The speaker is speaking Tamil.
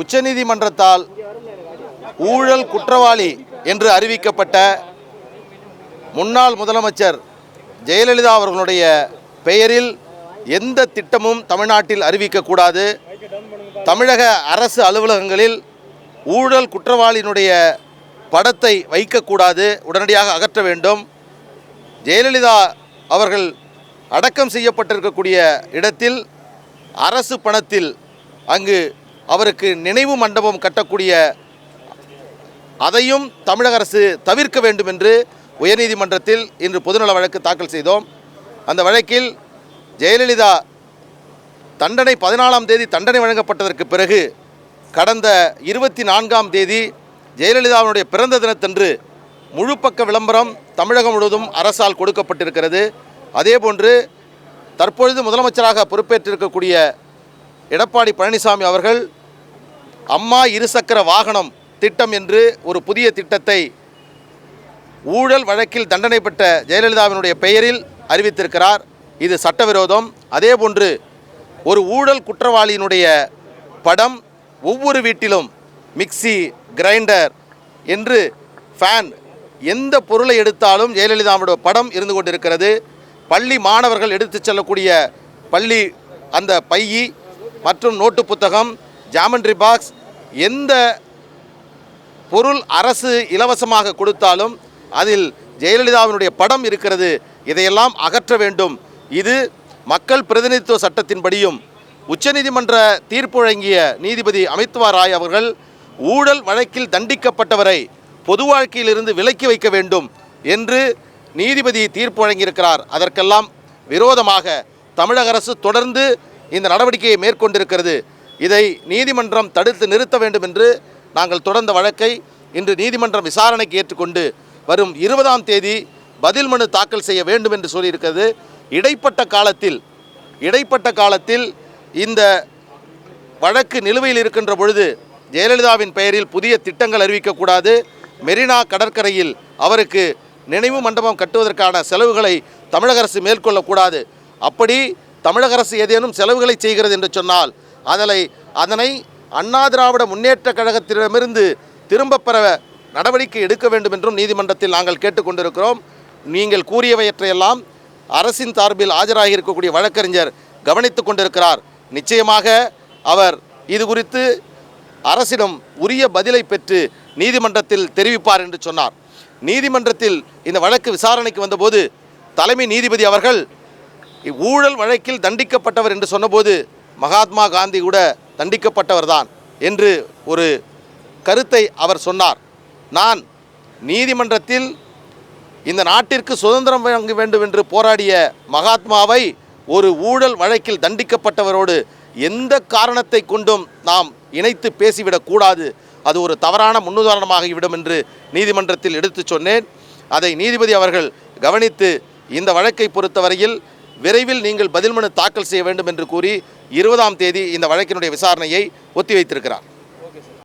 உச்சநீதிமன்றத்தால் ஊழல் குற்றவாளி என்று அறிவிக்கப்பட்ட முன்னாள் முதலமைச்சர் ஜெயலலிதா அவர்களுடைய பெயரில் எந்த திட்டமும் தமிழ்நாட்டில் அறிவிக்கக்கூடாது. தமிழக அரசு அலுவலகங்களில் ஊழல் குற்றவாளியினுடைய படத்தை வைக்கக்கூடாது. உடனடியாக அகற்ற வேண்டும். ஜெயலலிதா அவர்கள் அடக்கம் செய்யப்பட்டிருக்கக்கூடிய இடத்தில் அரசு பணத்தில் அங்கு அவருக்கு நினைவு மண்டபம் கட்டக்கூடிய அதையும் தமிழக அரசு தவிர்க்க வேண்டும் என்று உயர்நீதிமன்றத்தில் இன்று பொதுநல வழக்கு தாக்கல் செய்தோம். அந்த வழக்கில் ஜெயலலிதா தண்டனை பதினாலாம் தேதி தண்டனை வழங்கப்பட்டதற்கு பிறகு கடந்த இருபத்தி நான்காம் தேதி ஜெயலலிதாவினுடைய பிறந்த தினத்தன்று முழு பக்க விளம்பரம் தமிழகம் முழுவதும் அரசால் கொடுக்கப்பட்டிருக்கிறது. அதேபோன்று தற்பொழுது முதலமைச்சராக பொறுப்பேற்றிருக்கக்கூடிய எடப்பாடி பழனிசாமி அவர்கள் அம்மா இருசக்கர வாகனம் திட்டம் என்று ஒரு புதிய திட்டத்தை ஊழல் வழக்கில் தண்டனை பெற்ற ஜெயலலிதாவினுடைய பெயரில் அறிவித்திருக்கிறார். இது சட்டவிரோதம். அதேபோன்று ஒரு ஊழல் குற்றவாளியினுடைய படம் ஒவ்வொரு வீட்டிலும் மிக்ஸி கிரைண்டர் என்று ஃபேன் எந்த பொருளை எடுத்தாலும் ஜெயலலிதாவுடைய படம் இருந்து கொண்டிருக்கிறது. பள்ளி மாணவர்கள் எடுத்துச் செல்லக்கூடிய பள்ளி அந்த பையி மற்றும் நோட்டு புத்தகம் ஜாமெண்ட்ரி பாக்ஸ் எந்த பொருள் அரசு இலவசமாக கொடுத்தாலும் அதில் ஜெயலலிதாவினுடைய படம் இருக்கிறது. இதையெல்லாம் அகற்ற வேண்டும். இது மக்கள் பிரதிநிதித்துவ சட்டத்தின்படியும் உச்சநீதிமன்ற தீர்ப்பு வழங்கிய நீதிபதி அமித்வா ராய் அவர்கள் ஊழல் வழக்கில் தண்டிக்கப்பட்டவரை பொது வாழ்க்கையிலிருந்து விலக்கி வைக்க வேண்டும் என்று நீதிபதி தீர்ப்பு வழங்கியிருக்கிறார் அதற்கெல்லாம் விரோதமாக தமிழக அரசு தொடர்ந்து இந்த நடவடிக்கையை மேற்கொண்டிருக்கிறது. இதை நீதிமன்றம் தடுத்து நிறுத்த வேண்டும் என்று நாங்கள் தொடர்ந்த வழக்கை இன்று நீதிமன்றம் விசாரணைக்கு ஏற்றுக்கொண்டு வரும் இருபதாம் தேதி பதில் மனு தாக்கல் செய்ய வேண்டும் என்று சொல்லியிருக்கிறது. இடைப்பட்ட காலத்தில் இடைப்பட்ட காலத்தில் இந்த வழக்கு நிலுவையில் இருக்கின்ற பொழுது ஜெயலலிதாவின் பெயரில் புதிய திட்டங்கள் அறிவிக்கக்கூடாது. மெரினா கடற்கரையில் அவருக்கு நினைவு மண்டபம் கட்டுவதற்கான செலவுகளை தமிழக அரசு மேற்கொள்ளக்கூடாது. அப்படி தமிழக அரசு ஏதேனும் செலவுகளை செய்கிறது என்று சொன்னால் அதனை அதனை அண்ணா திராவிட முன்னேற்ற கழகத்திடமிருந்து திரும்பப் பெற நடவடிக்கை எடுக்க வேண்டும் என்றும் நீதிமன்றத்தில் நாங்கள் கேட்டுக்கொண்டிருக்கிறோம். நீங்கள் கூறியவையற்றையெல்லாம் அரசின் சார்பில் ஆஜராகி இருக்கக்கூடிய வழக்கறிஞர் கவனித்துக் கொண்டிருக்கிறார். நிச்சயமாக அவர் இது குறித்து அரசிடம் உரிய பதிலை பெற்று நீதிமன்றத்தில் தெரிவிப்பார் என்று சொன்னார். நீதிமன்றத்தில் இந்த வழக்கு விசாரணைக்கு வந்தபோது தலைமை நீதிபதி அவர்கள் ஊழல் வழக்கில் தண்டிக்கப்பட்டவர் என்று சொன்னபோது மகாத்மா காந்தி கூட தண்டிக்கப்பட்டவர்தான் என்று ஒரு கருத்தை அவர் சொன்னார். நான் நீதிமன்றத்தில் இந்த நாட்டிற்கு சுதந்திரம் வழங்க வேண்டும் என்று போராடிய மகாத்மாவை ஒரு ஊழல் வழக்கில் தண்டிக்கப்பட்டவரோடு எந்த காரணத்தை கொண்டும் நாம் இணைத்து பேசிவிடக்கூடாது அது ஒரு தவறான முன்னுதாரணமாகிவிடும் என்று நீதிமன்றத்தில் எடுத்து சொன்னேன். அதை நீதிபதி அவர்கள் கவனித்து இந்த வழக்கை பொறுத்தவரையில் விரைவில் நீங்கள் பதில் மனு தாக்கல் செய்ய வேண்டும் என்று கூறி இருபதாம் தேதி இந்த வழக்கினுடைய விசாரணையை ஒத்திவைத்திருக்கிறார்.